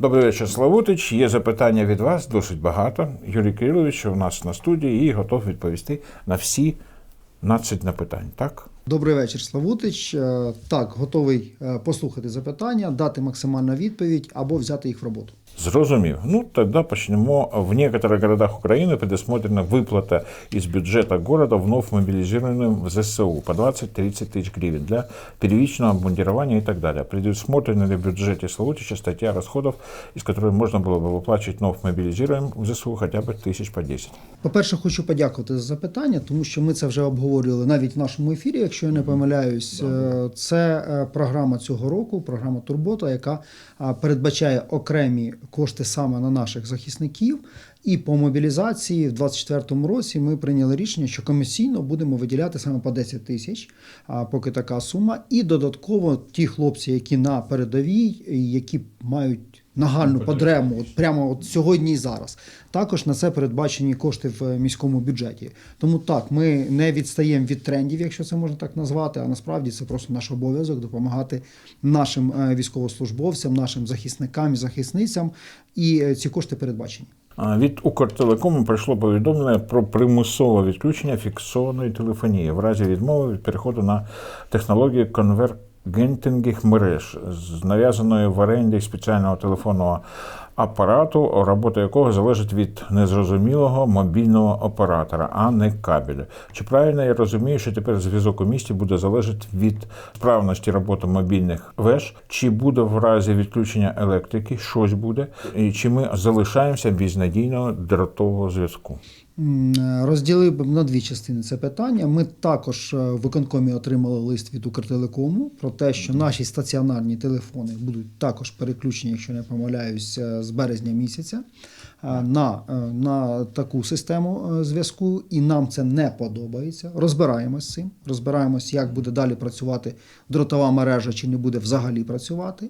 Добрий вечір, Славутич. Є запитання від вас досить багато. Юрій Кирилович у нас на студії і готов відповісти на всі 12 запитань. Так? Добрий вечір, Славутич. Е, Так, готовий е, послухати запитання, дати максимальну відповідь або взяти їх в роботу. Зрозумів. Ну, тогда почнемо. В некоторых городах Украины предусмотрена выплата из бюджета города вновь мобилизированным в ЗСУ по 20-30 тысяч гривен для первичного обмундирования и так далее. Предусмотрена ли в бюджете Славутича статья расходов, из которой можно было бы выплачивать вновь мобилизируемым в ЗСУ хотя бы тысяч по 10? По-перше, хочу подякувати за запитання, тому що ми це вже обговорювали навіть в нашому ефірі, якщо я не помиляюсь. Е, Це е, програма цього року, програма Турбота, яка а, передбачає окремі кошти саме на наших захисників. І по мобілізації в 2024 році ми прийняли рішення, що комісійно будемо виділяти саме по 10 тисяч, а, поки така сума. І додатково ті хлопці, які на передовій, які мають нагальну потребу, от прямо от сьогодні і зараз. Також на це передбачені кошти в міському бюджеті. Тому так, ми не відстаємо від трендів, якщо це можна так назвати. А насправді це просто наш обов'язок допомагати нашим е, військовослужбовцям, нашим захисникам і захисницям. І е, ці кошти передбачені. Від Укртелекому прийшло повідомлення про примусове відключення фіксованої телефонії в разі відмови від переходу на технологію конвергентингових мереж з нав'язаною в оренді спеціального телефонного апарату, робота якого залежить від незрозумілого мобільного оператора, а не кабелю. Чи правильно я розумію, що тепер зв'язок у місті буде залежати від справності роботи мобільних веж? Чи буде в разі відключення електрики щось буде? І чи ми залишаємося без надійного дротового зв'язку? Розділив би на дві частини це питання. Ми також е, в виконкомі отримали лист від Укртелекому про те, що наші стаціонарні телефони будуть також переключені, якщо не помиляюсь, е, з березня місяця на, е, на таку систему е, зв'язку, і нам це не подобається. Розбираємось з цим, розбираємось, як буде далі працювати дротова мережа, чи не буде взагалі працювати.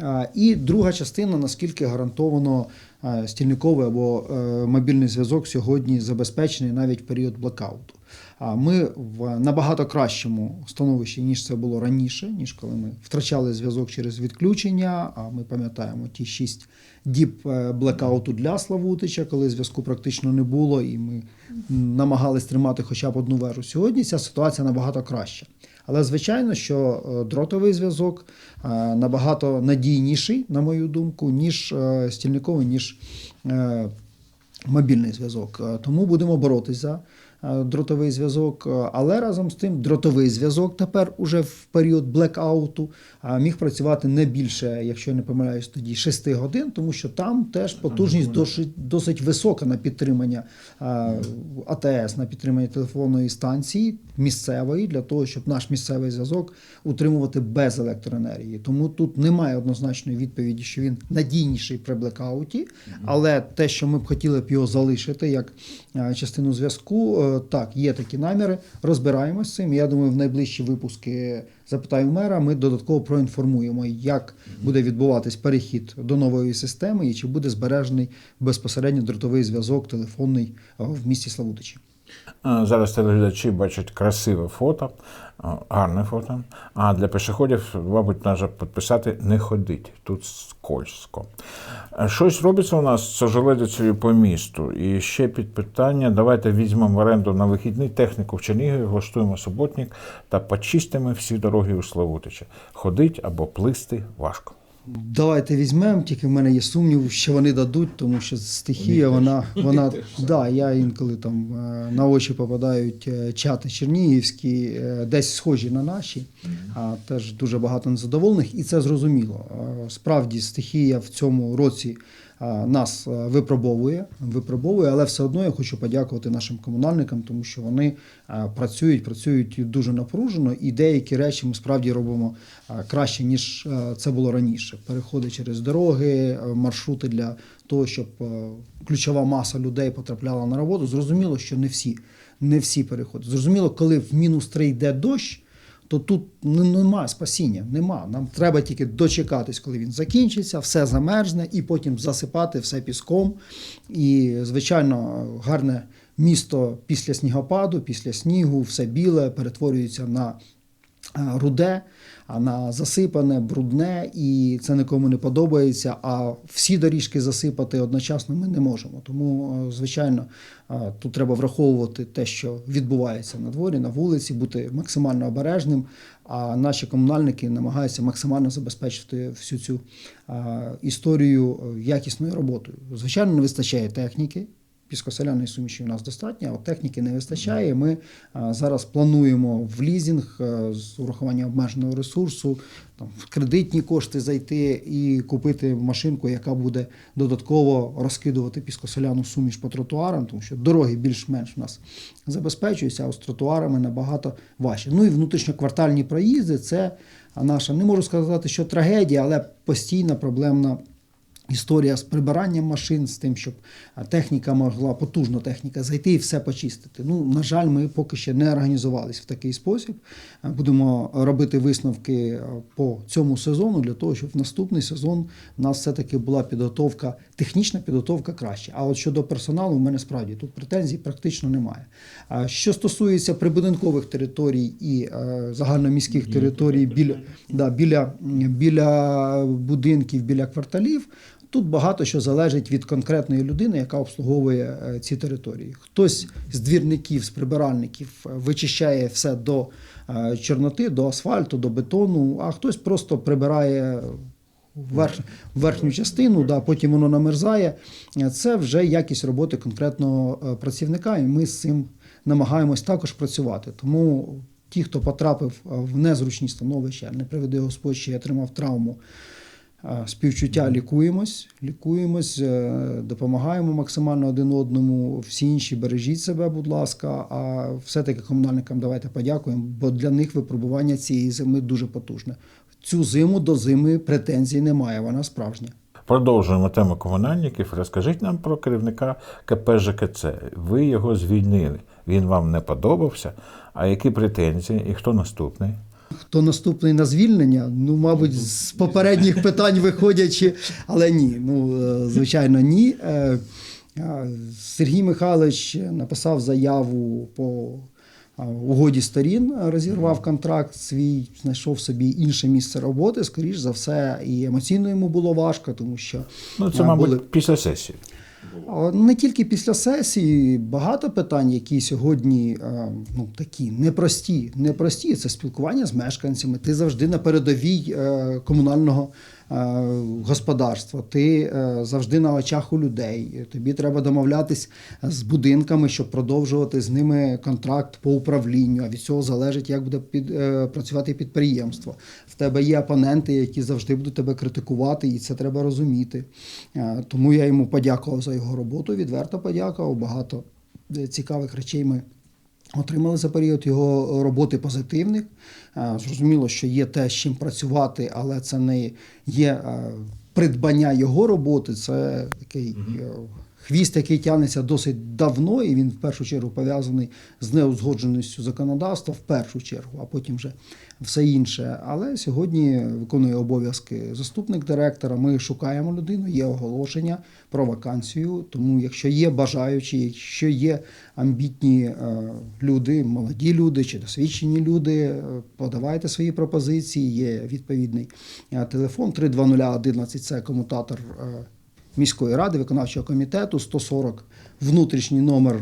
Е, І друга частина, наскільки гарантовано е, стільниковий або е, мобільний зв'язок сьогодні забезпечений навіть в період блокауту. Ми в набагато кращому становищі, ніж це було раніше, ніж коли ми втрачали зв'язок через відключення. А ми пам'ятаємо ті шість діб е, блекауту для Славутича, коли зв'язку практично не було, і ми намагались тримати хоча б одну вежу. Сьогодні ця ситуація набагато краща. Але звичайно, що е, дротовий зв'язок е, набагато надійніший, на мою думку, ніж стільниковий, ніж мобільний зв'язок. Тому будемо боротися дротовий зв'язок. Е, Але разом з тим, дротовий зв'язок тепер уже в період блекауту е, міг працювати не більше, якщо я не помиляюсь, тоді 6 годин, тому що там теж потужність досить, досить висока на підтримання е, АТС, на підтримання телефонної станції місцевої, для того, щоб наш місцевий зв'язок утримувати без електроенергії. Тому тут немає однозначної відповіді, що він надійніший при блекауті, але те, що ми б хотіли б його залишити як е, частину зв'язку, е, так, є такі наміри. Розбираємося з цим. Я думаю, в найближчі випуски запитаю мера. Ми додатково проінформуємо, як буде відбуватись перехід до нової системи і чи буде збережений безпосередньо дротовий зв'язок телефонний е, в місті Славутичі. А, Зараз телеглядачі бачать красиве фото, гарне фото. А для пішоходів, мабуть, треба підписати не ходить. Тут скользко. Щось робиться у нас з ожеледицею по місту. І ще під питання: давайте візьмемо в оренду на вихідний техніку в Чернігові, влаштуємо суботник та почистимо всі дороги у Славутича. Ходить або плисти важко. Давайте візьмемо, тільки в мене є сумнів, що вони дадуть, тому що стихія, вона, вона да, я інколи там е, на очі попадають е, чати чернігівські, е, десь схожі на наші, а теж дуже багато незадоволених, і це зрозуміло. Справді стихія в цьому році нас випробовує, випробовує, але все одно я хочу подякувати нашим комунальникам, тому що вони працюють, працюють дуже напружено, і деякі речі ми справді робимо краще, ніж це було раніше. Переходи через дороги, е, маршрути для того, щоб е, ключова маса людей потрапляла на роботу. Зрозуміло, що не всі, не всі переходи. Зрозуміло, коли в мінус 3 йде дощ. То тут нема спасіння, нема. Нам треба тільки дочекатись, коли він закінчиться, все замерзне, і потім засипати все піском. І, звичайно, гарне місто після снігопаду, після снігу, все біле перетворюється на е, руде, а на засипане, брудне, і це нікому не подобається. А всі доріжки засипати одночасно ми не можемо. Тому, е, звичайно, е, тут треба враховувати те, що відбувається на дворі, на вулиці, бути максимально обережним. А наші комунальники намагаються максимально забезпечити всю цю е, історію якісною роботою. Звичайно, не вистачає техніки. Піскоселяної суміші у нас достатньо, от техніки не вистачає. Ми зараз плануємо в лізінг а, з урахуванням обмеженого ресурсу, там, в кредитні кошти зайти і купити машинку, яка буде додатково розкидувати піскоселяну суміш по тротуарам, тому що дороги більш-менш у нас забезпечуються, а з тротуарами набагато важче. Ну і внутрішньоквартальні проїзди це наша, не можу сказати, що трагедія, але постійна проблемна. Історія з прибиранням машин, з тим, щоб техніка могла потужна техніка зайти і все почистити. Ну, на жаль, ми поки ще не організувалися в такий спосіб. Будемо робити висновки по цьому сезону для того, щоб в наступний сезон у нас все-таки була підготовка, технічна підготовка краще. А от щодо персоналу, у мене справді тут претензій практично немає. Що стосується прибудинкових територій і загальноміських територій біля, да, біля, біля будинків, біля кварталів. Тут багато що залежить від конкретної людини, яка обслуговує е, ці території. Хтось з двірників, з прибиральників е, вичищає все до е, чорноти, до асфальту, до бетону, а хтось просто прибирає верх, верхню частину, да, потім воно намерзає. Це вже якість роботи конкретного працівника, і ми з цим намагаємось також працювати. Тому ті, хто потрапив в незручні становища, не приведи Господь, й отримав травму. Співчуття лікуємось, лікуємось, е, допомагаємо максимально один одному. Всі інші бережіть себе, будь ласка. А все-таки комунальникам давайте подякуємо, бо для них випробування цієї зими дуже потужне. Цю зиму до зими претензій немає, вона справжня. Продовжуємо тему комунальників. Розкажіть нам про керівника КП ЖКЦ. Ви його звільнили. Він вам не подобався. А які претензії і хто наступний? Хто наступний на звільнення? Ну, мабуть, з попередніх питань виходячи, але ні. Ну, е, звичайно, ні. Е, е, Сергій Михайлович написав заяву по угоді сторін, розірвав контракт свій, знайшов собі інше місце роботи. Скоріш за все, і емоційно йому було важко, тому що Ну, це, мабуть, були- після сесії. А, Не тільки після сесії, багато питань, які сьогодні е, ну, такі непрості. Непрості це спілкування з мешканцями. Ти завжди на передовій е, комунального е, господарства. Ти е, завжди на очах у людей. Тобі треба домовлятись з будинками, щоб продовжувати з ними контракт по управлінню. А від цього залежить, як буде під, е, працювати підприємство. В тебе є опоненти, які завжди будуть тебе критикувати, і це треба розуміти. Тому я йому подякував за його роботу. Відверто подякував. Багато цікавих речей ми отримали за період його роботи позитивних. Е, Зрозуміло, що є те, з чим працювати, але це не є е, придбання його роботи. Це такий. е, Хвіст, який тягнеться досить давно, і він в першу чергу пов'язаний з неузгодженістю законодавства, в першу чергу, а потім вже все інше. Але сьогодні виконує обов'язки заступник директора. Ми шукаємо людину, є оголошення про вакансію. Тому, якщо є бажаючі, якщо є амбітні е, люди, молоді люди чи досвідчені люди, е, подавайте свої пропозиції. Є відповідний е, телефон 32011, це комутатор. міської ради, виконавчого комітету 140 внутрішній номер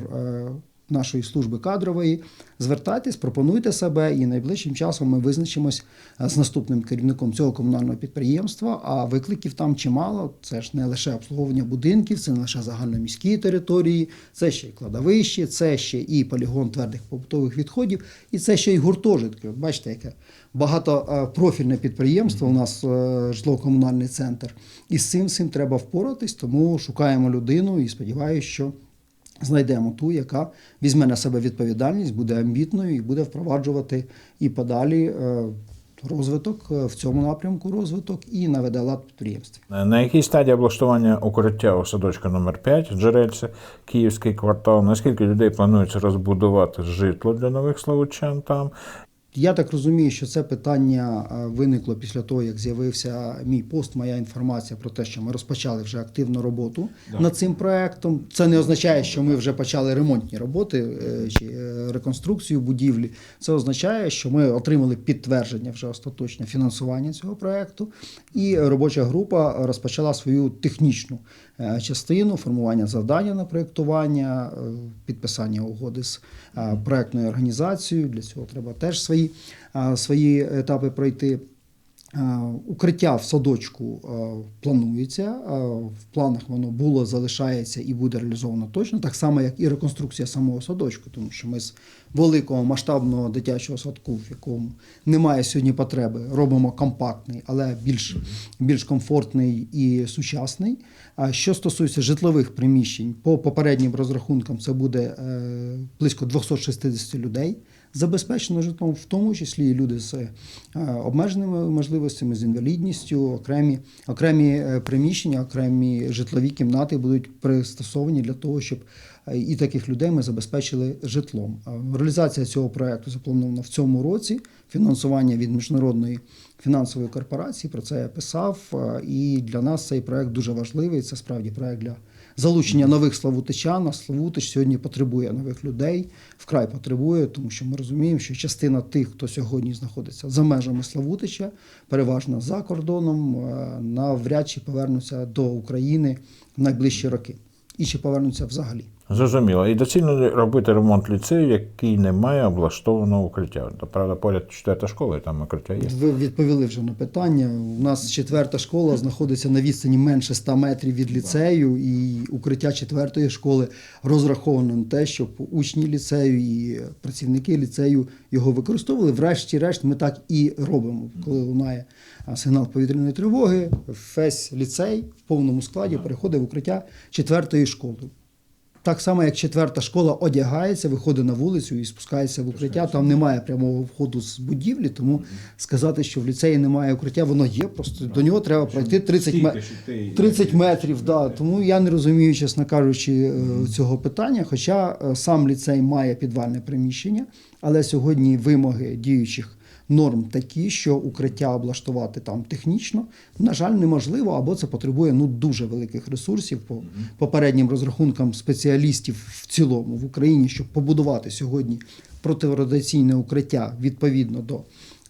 нашої служби кадрової. Звертайтесь, пропонуйте себе, і найближчим часом ми визначимось е, з наступним керівником цього комунального підприємства. А викликів там чимало. Це ж не лише обслуговування будинків, це не лише загальноміські території, це ще й кладовище, це ще і полігон твердих побутових відходів, і це ще й гуртожитки. Бачите, яке багатопрофільне підприємство у нас е, житлово-комунальний центр. І з цим всім треба впоратись, тому шукаємо людину і сподіваюся, що знайдемо ту, яка візьме на себе відповідальність, буде амбітною і буде впроваджувати і подалі е, розвиток е, в цьому напрямку розвиток і наведе лад підприємств. підприємстві. На якій стадії облаштування укриття у садочку номер 5 Джерельце, Київський квартал? Наскільки людей планується розбудувати житло для нових словочан там? Я так розумію, що це питання е, виникло після того, як з'явився мій пост, моя інформація про те, що ми розпочали вже активну роботу над цим проектом. Це не означає, що ми вже почали ремонтні роботи е, чи е, реконструкцію будівлі. Це означає, що ми отримали підтвердження вже остаточне фінансування цього проекту, і робоча група розпочала свою технічну частину формування завдання на проєктування, е, підписання угоди з проєктною проектною організацією. Для цього треба теж свої, е, свої етапи пройти. Е, Укриття в садочку е, планується. е, В планах воно було, залишається і буде реалізовано точно, так само, як і реконструкція самого садочку, тому що ми з великого масштабного дитячого садку, в якому немає сьогодні потреби, робимо компактний, але більш, більш комфортний і сучасний. А що стосується житлових приміщень, по попереднім розрахункам це буде близько 260 людей забезпечено житлом, в тому числі і люди з е, обмеженими можливостями, з інвалідністю, окремі, окремі е, приміщення, окремі житлові кімнати будуть пристосовані для того, щоб е, і таких людей ми забезпечили житлом. Реалізація цього проекту запланована в цьому році. Фінансування від міжнародної фінансової корпорації про це я писав. І для нас цей проект дуже важливий. Це справді проект для залучення нових славутичан. А Славутич сьогодні потребує нових людей, вкрай потребує, тому що ми розуміємо, що частина тих, хто сьогодні знаходиться за межами Славутича, переважно за кордоном, е, навряд чи повернуться до України в найближчі роки. І чи повернуться взагалі. Зрозуміло. І доцільно робити ремонт ліцею, який не має облаштованого укриття. Правда, поряд четверта школа, і там укриття є. Ви відповіли вже на питання. У нас четверта школа знаходиться на відстані менше 100 метрів від ліцею, і укриття четвертої школи розраховано на те, щоб учні ліцею і працівники ліцею його використовували. Врешті-решт, ми так і робимо. Коли лунає сигнал повітряної тривоги, весь ліцей в повному складі переходить в укриття четвертої школи. Так само, як четверта школа одягається, виходить на вулицю і спускається в укриття. Там немає прямого входу з будівлі, тому сказати, що в ліцеї немає укриття, воно є. Просто до нього треба пройти 30, ме- 30 метрів. Да. Тому я не розумію, чесно кажучи, е, цього питання. Хоча е, сам ліцей має підвальне приміщення, але сьогодні вимоги діючих. Норм такі, що укриття облаштувати там технічно, на жаль, неможливо, або це потребує ну дуже великих ресурсів по попереднім розрахункам спеціалістів в цілому в Україні, щоб побудувати сьогодні протирадіаційне укриття відповідно до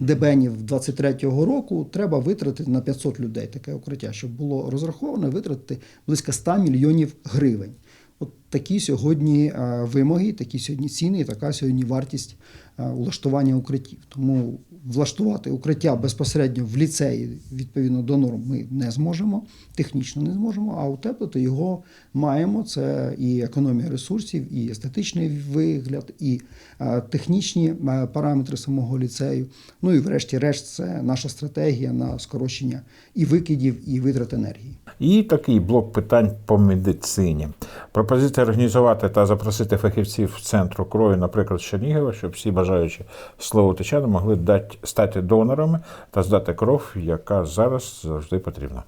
ДБНів 23-го року, треба витратити на 500 людей таке укриття, щоб було розраховано витратити близько 100 мільйонів гривень. От такі сьогодні е, вимоги, такі сьогодні ціни, і така сьогодні вартість е, улаштування укриттів. Тому влаштувати укриття безпосередньо в ліцеї відповідно до норм ми не зможемо, технічно не зможемо, а утеплити його маємо. Це і економія ресурсів, і естетичний вигляд, і е, технічні е, параметри самого ліцею. Ну і врешті-решт, це наша стратегія на скорочення і викидів, і витрат енергії. І такий блок питань по медицині. Пропозиція організувати та запросити фахівців центру крові, наприклад, Чернігова, щоб всі бажаючі словотичани могли дати, стати донорами та здати кров, яка зараз завжди потрібна.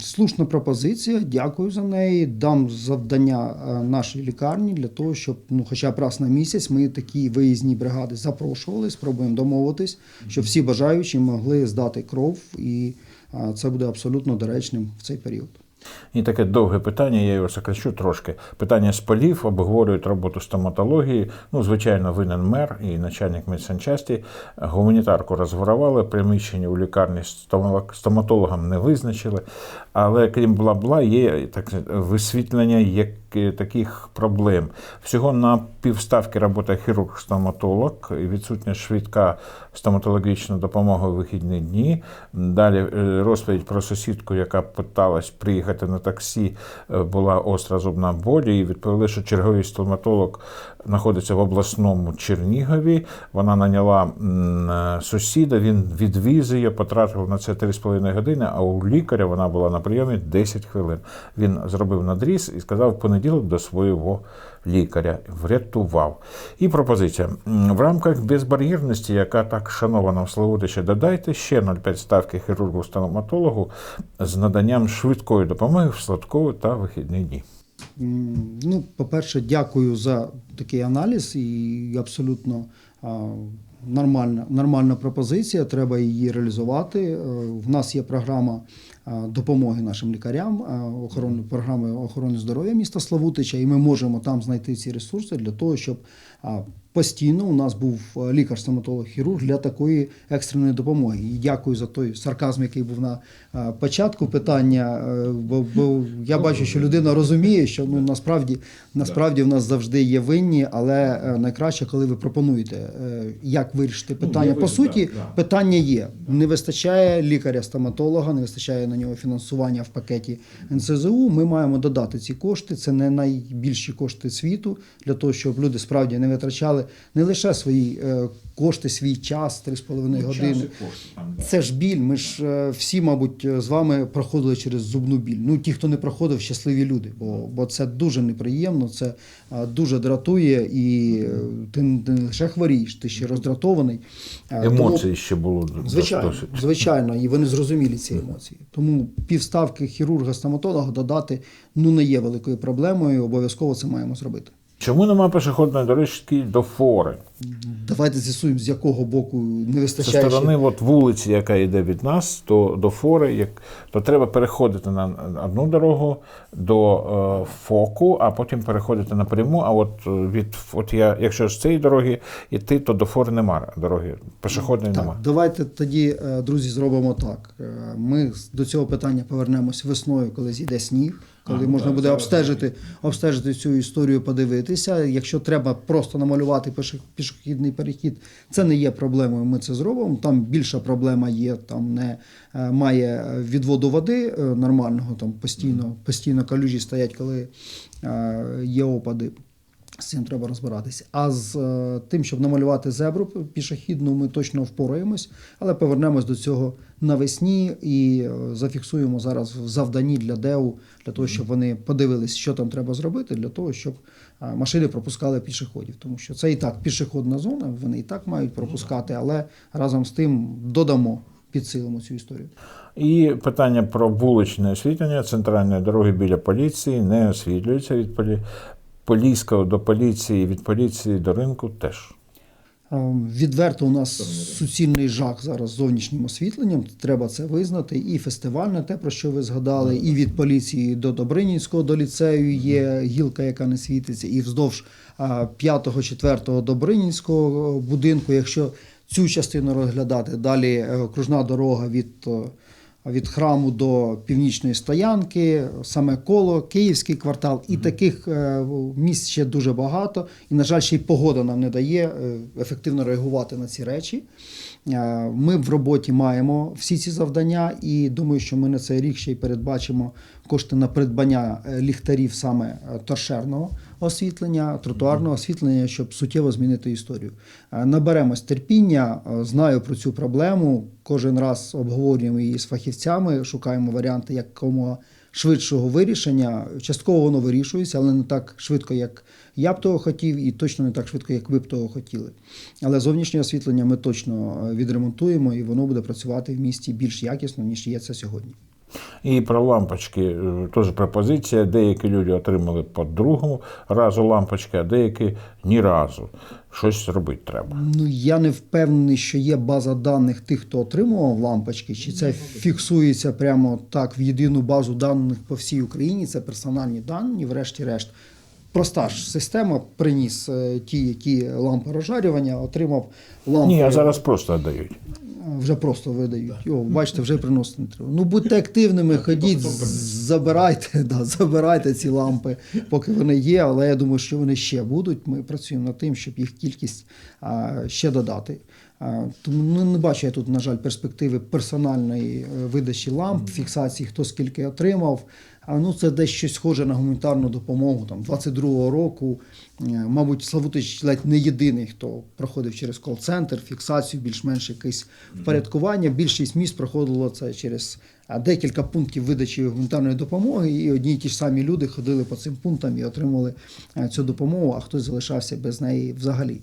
Слушна пропозиція, дякую за неї. Дам завдання е, нашій лікарні для того, щоб ну, хоча б раз на місяць ми такі виїзні бригади запрошували, спробуємо домовитись, щоб всі бажаючі могли здати кров, і е, це буде абсолютно доречним в цей період. І таке довге питання, я його сокращу трошки. Питання з полів обговорюють роботу стоматології. Ну, звичайно, винен мер і начальник медсанчасті. Гуманітарку розворували, приміщення у лікарні стоматологам не визначили. Але крім бла-бла, є так висвітлення як, таких проблем. Всього на півставки робота хірург-стоматолог, відсутня швидка стоматологічна допомога у вихідні дні. Далі е, розповідь про сусідку, яка питалась приїхати на таксі, е, була остра зубна болі, і відповіли, що черговий стоматолог знаходиться в обласному Чернігові. Вона наняла е, сусіда, він відвіз її, потратив на це 3,5 години, а у лікаря вона була на прийомі 10 хвилин. Він зробив надріз і сказав в понеділок до свого лікаря. Врятував. І пропозиція. В рамках безбар'єрності, яка так шанована в Славутичі, додайте ще 0,5 ставки хірургу-стоматологу з наданням швидкої допомоги в сладкові та вихідні дні. Ну, по-перше, дякую за такий аналіз і абсолютно нормальна, нормальна пропозиція, треба її реалізувати. Е, В нас є програма допомоги нашим лікарям, е, охорони, програми охорони здоров'я міста Славутича, і ми можемо там знайти ці ресурси для того, щоб постійно у нас був е, лікар-стоматолог-хірург для такої екстреної допомоги. І дякую за той сарказм, який був на е, початку питання. е, Бо, бо я бачу, що людина розуміє, що ну насправді насправді в нас завжди є винні, але найкраще, коли ви пропонуєте, як вирішити питання. По суті, питання є. Не вистачає лікаря-стоматолога, не вистачає на нього фінансування в пакеті НСЗУ. Ми маємо додати ці кошти. Це не найбільші кошти світу для того, щоб люди справді не витрачали не лише свої е, кошти, свій час, 3,5 години. Це ж біль. Ми ж е, всі, мабуть, е, з вами проходили через зубну біль. Ну, ті, хто не проходив, щасливі люди, бо, бо це дуже неприємно, це е, дуже дратує, і е, ти не лише хворієш, ти ще роздратований. Е, тому- Емоції ще було Звичайно, звичайно, і вони зрозуміли ці емоції. Тому півставки хірурга-стоматолога додати ну не є великою проблемою. Обов'язково це маємо зробити. Чому нема пішохідної доріжки до фори? Давайте з'ясуємо, з якого боку не вистачає. ще- сторони от вулиці, яка йде від нас, то до фори, як, то треба переходити на одну дорогу до е, фоку, а потім переходити напряму. А от е, від от я, якщо з цієї дороги йти, то до фори нема дороги. Пішохідної нема. давайте тоді, е, друзі, зробимо так. Е, Ми до цього питання повернемось весною, коли зійде сніг, коли А, можна так, буде обстежити, обстежити цю історію, подивитися. Якщо треба просто намалювати пішохідний перехід, це не є проблемою. Ми це зробимо. Там більша проблема є, там не е, має відводу води е, нормального, там постійно, постійно калюжі стоять, коли е, є опади. З цим треба розбиратися. А з е, тим, щоб намалювати зебру пішохідну, ми точно впораємось, але повернемось до цього навесні і е, зафіксуємо зараз в завданні для ДЕУ, для того, щоб вони подивились, що там треба зробити, для того, щоб е, машини пропускали пішоходів. Тому що це і так пішохідна зона, вони і так мають пропускати, але разом з тим додамо, підсилимо цю історію. І питання про вуличне освітлення центральної дороги біля поліції не освітлюється від полі... Поліського до поліції, від поліції до ринку теж. Е, Відверто у нас суцільний жах зараз з зовнішнім освітленням. Треба це визнати. І фестивальне, те про що ви згадали, і від поліції до Добринінського до ліцею є гілка, яка не світиться, і вздовж 5-4 Добринінського будинку. Якщо цю частину розглядати, далі е, окружна дорога від. Від храму до північної стоянки, саме коло, Київський квартал, і таких е, місць ще дуже багато. І, на жаль, ще й погода нам не дає е, ефективно реагувати на ці речі. Е, Ми в роботі маємо всі ці завдання, і думаю, що ми на цей рік ще й передбачимо кошти на придбання е, ліхтарів саме е, торшерного освітлення, тротуарного освітлення, щоб суттєво змінити історію. Наберемось терпіння, знаю про цю проблему. Кожен раз обговорюємо її з фахівцями, шукаємо варіанти якомога швидшого вирішення. Частково воно вирішується, але не так швидко, як я б того хотів, і точно не так швидко, як ви б того хотіли. Але зовнішнє освітлення ми точно е, відремонтуємо, і воно буде працювати в місті більш якісно, ніж є це сьогодні. І про лампочки е, теж пропозиція. Деякі люди отримали по другому разу лампочки, а деякі ні разу. Щось робити треба. Ну я не впевнений, що є база даних тих, хто отримував лампочки, чи це фіксується прямо так в єдину базу даних по всій Україні. Це персональні дані, врешті-решт. Проста ж система приніс е, ті, які лампи розжарювання, отримав лампи. Ні, а зараз просто віддають. Вже просто видають. О, бачите, вже приносити не треба. Ну будьте активними, ходіть, забирайте, да, забирайте ці лампи, поки вони є, але я думаю, що вони ще будуть. Ми працюємо над тим, щоб їх кількість а, ще додати. А, тому ну, не бачу я тут, на жаль, перспективи персональної е, видачі ламп, фіксації, хто скільки отримав. А ну це десь щось схоже на гуманітарну допомогу. Там 22-го року, е, мабуть, Славутич ледь не єдиний, хто проходив через кол-центр, фіксацію, більш-менш якесь впорядкування. Більшість міст проходило це через декілька пунктів видачі гуманітарної допомоги, і одні й ті ж самі люди ходили по цим пунктам і отримали е, цю допомогу, а хтось залишався без неї взагалі.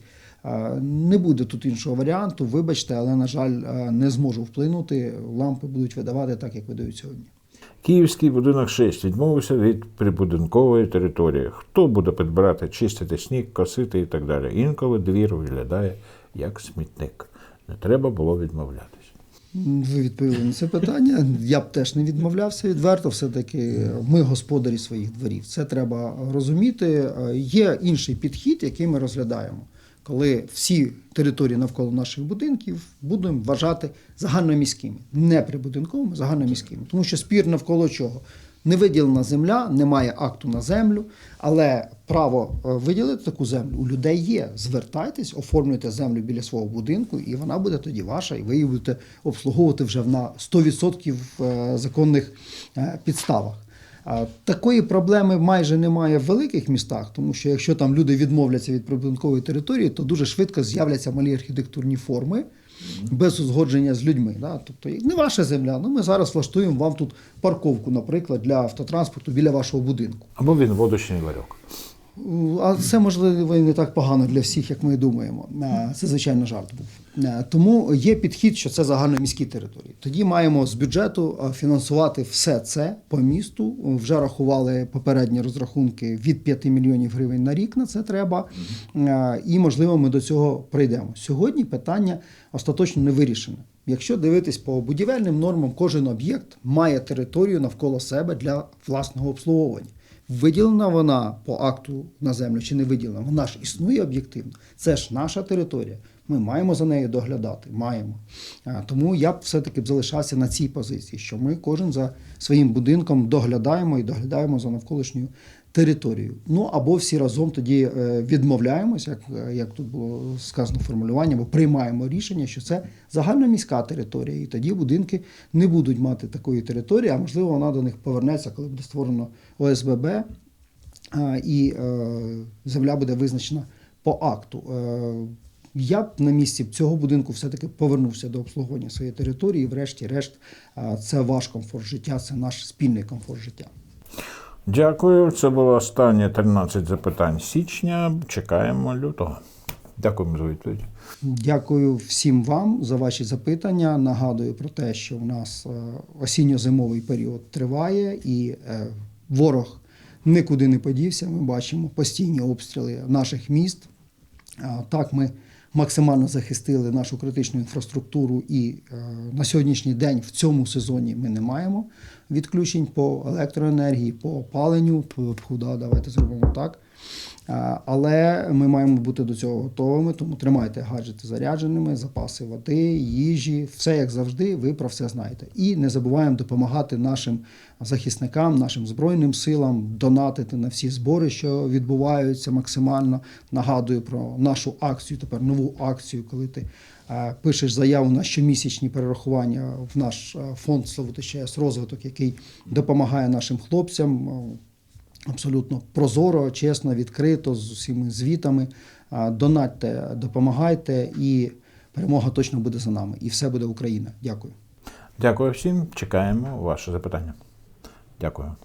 Не буде тут іншого варіанту, вибачте, але, на жаль, е, не зможу вплинути. Лампи будуть видавати так, як видають сьогодні. Київський будинок 6 відмовився від прибудинкової території. Хто буде підбирати, чистити сніг, косити і так далі. Інколи двір виглядає як смітник. Не треба було відмовлятись. Ви відповіли на це питання. Я б теж не відмовлявся відверто. Все-таки ми господарі своїх дворів. Це треба розуміти. Е, Є інший підхід, який ми розглядаємо, коли всі території навколо наших будинків будемо вважати загальноміськими, не прибудинковими, загальноміськими. Тому що спір навколо чого? Не виділена земля, немає акту на землю, але право е, виділити таку землю у людей є. Звертайтесь, оформлюйте землю біля свого будинку, і вона буде тоді ваша, і ви її будете обслуговувати вже на 100% е, законних е, підставах. Такої проблеми майже немає в великих містах, тому що якщо там люди відмовляться від прибудинкової території, то дуже швидко з'являться малі архітектурні форми без узгодження з людьми. Да? Тобто не ваша земля, ну ми зараз влаштуємо вам тут парковку, наприклад, для автотранспорту біля вашого будинку. Або він водочний ларьок. А це можливо і не так погано для всіх, як ми думаємо. Це звичайно жарт був. Е, Тому є підхід, що це загальноміські території. Тоді маємо з бюджету е, фінансувати все це по місту. Вже рахували попередні розрахунки від 5 мільйонів гривень на рік. На це треба. Е, І можливо, ми до цього прийдемо. Сьогодні питання остаточно не вирішене. Якщо дивитись по будівельним нормам, кожен об'єкт має територію навколо себе для власного обслуговування. Виділена вона по акту на землю чи не виділена, вона ж існує об'єктивно. Це ж наша територія. Ми маємо за нею доглядати. Маємо. Тому я б все-таки б залишався на цій позиції, що ми кожен за своїм будинком доглядаємо і доглядаємо за навколишньою територією. Ну або всі разом тоді е, відмовляємось, як, е, як тут було сказано формулювання, або приймаємо рішення, що це загальноміська територія, і тоді будинки не будуть мати такої території, а можливо вона до них повернеться, коли буде створено ОСББ, і е, земля буде визначена по акту. Я б на місці цього будинку все-таки повернувся до обслуговування своєї території. Врешті-решт, це ваш комфорт життя, це наш спільний комфорт життя. Дякую. Це було останнє 13 запитань січня. Чекаємо лютого. Дякуємо за відповідь. Дякую всім вам за ваші запитання. Нагадую про те, що у нас е, осінньо-зимовий період триває, і е, ворог нікуди не подівся. Ми бачимо постійні обстріли наших міст. Так, ми максимально захистили нашу критичну інфраструктуру, і е, на сьогоднішній день в цьому сезоні ми не маємо відключень по електроенергії, по опаленню. Давайте зробимо так. А, Але ми маємо бути до цього готовими, тому тримайте гаджети зарядженими, запаси води, їжі, все як завжди, ви про все знаєте. І не забуваємо допомагати нашим захисникам, нашим збройним силам, донатити на всі збори, що відбуваються максимально. Нагадую про нашу акцію, тепер нову акцію, коли ти е, пишеш заяву на щомісячні перерахування в наш е, фонд Славути ЧС розвиток, який допомагає нашим хлопцям. Абсолютно прозоро, чесно, відкрито, з усіма звітами. Донатьте, допомагайте, і перемога точно буде за нами. І все буде Україна. Дякую. Дякую всім. Чекаємо ваше запитання. Дякую.